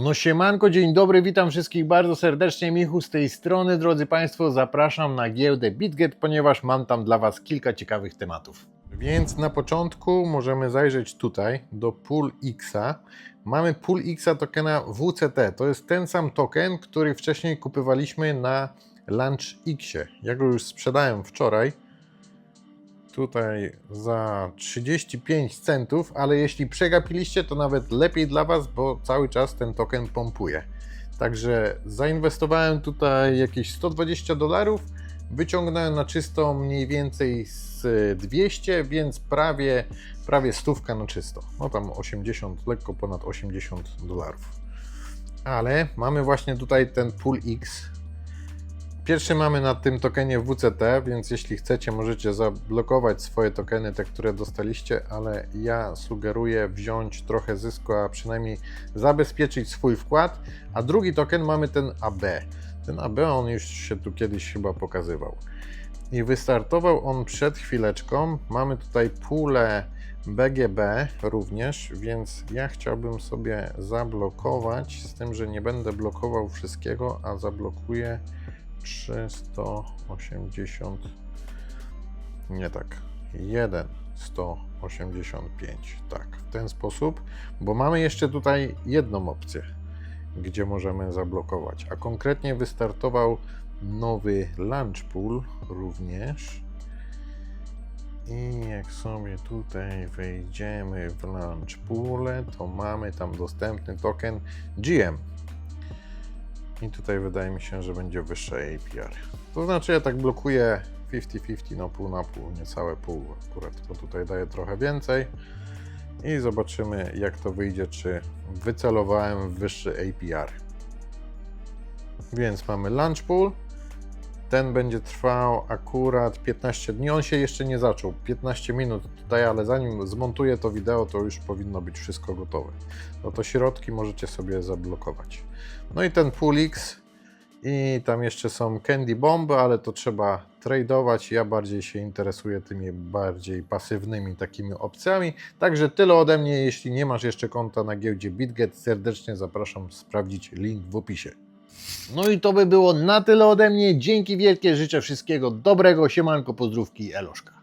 No siemanko, dzień dobry, witam wszystkich bardzo serdecznie, Michu z tej strony. Drodzy Państwo, zapraszam na giełdę BitGet, ponieważ mam tam dla Was kilka ciekawych tematów. Więc na początku możemy zajrzeć tutaj do Pool Xa. Mamy Pool Xa tokena WCT. To jest ten sam token, który wcześniej kupywaliśmy na Launch Xie. Ja go już sprzedałem wczoraj tutaj za 35 centów, ale jeśli przegapiliście, to nawet lepiej dla Was, bo cały czas ten token pompuje. Także zainwestowałem tutaj jakieś 120 dolarów, wyciągnąłem na czysto mniej więcej z 200, więc prawie, prawie stówka na czysto. No tam 80, lekko ponad 80 dolarów. Ale mamy właśnie tutaj ten Pool X, Pierwszy mamy na tym tokenie WCT, więc jeśli chcecie, możecie zablokować swoje tokeny, te, które dostaliście, ale ja sugeruję wziąć trochę zysku, a przynajmniej zabezpieczyć swój wkład. A drugi token mamy ten AB. Ten AB on już się tu kiedyś chyba pokazywał. I wystartował on przed chwileczką. Mamy tutaj pulę BGB również, więc ja chciałbym sobie zablokować, z tym, że nie będę blokował wszystkiego, a zablokuję 380 nie tak. 1 185 tak w ten sposób bo mamy jeszcze tutaj jedną opcję gdzie możemy zablokować. A konkretnie wystartował nowy launch pool również. I jak sobie tutaj wejdziemy w launch pool to mamy tam dostępny token GM i tutaj wydaje mi się, że będzie wyższe APR. To znaczy ja tak blokuję 50-50 na pół na pół, niecałe pół akurat, bo tutaj daję trochę więcej. I zobaczymy jak to wyjdzie, czy wycelowałem wyższy APR. Więc mamy launch pool. Ten będzie trwał akurat 15 dni. On się jeszcze nie zaczął. 15 minut tutaj, ale zanim zmontuję to wideo, to już powinno być wszystko gotowe. No to środki możecie sobie zablokować. No i ten Pulix i tam jeszcze są Candy Bomby, ale to trzeba tradeować. Ja bardziej się interesuję tymi bardziej pasywnymi takimi opcjami. Także tyle ode mnie. Jeśli nie masz jeszcze konta na giełdzie BitGet, serdecznie zapraszam sprawdzić link w opisie. No i to by było na tyle ode mnie. Dzięki wielkie, życzę wszystkiego dobrego, siemanko, pozdrówki, eloszka.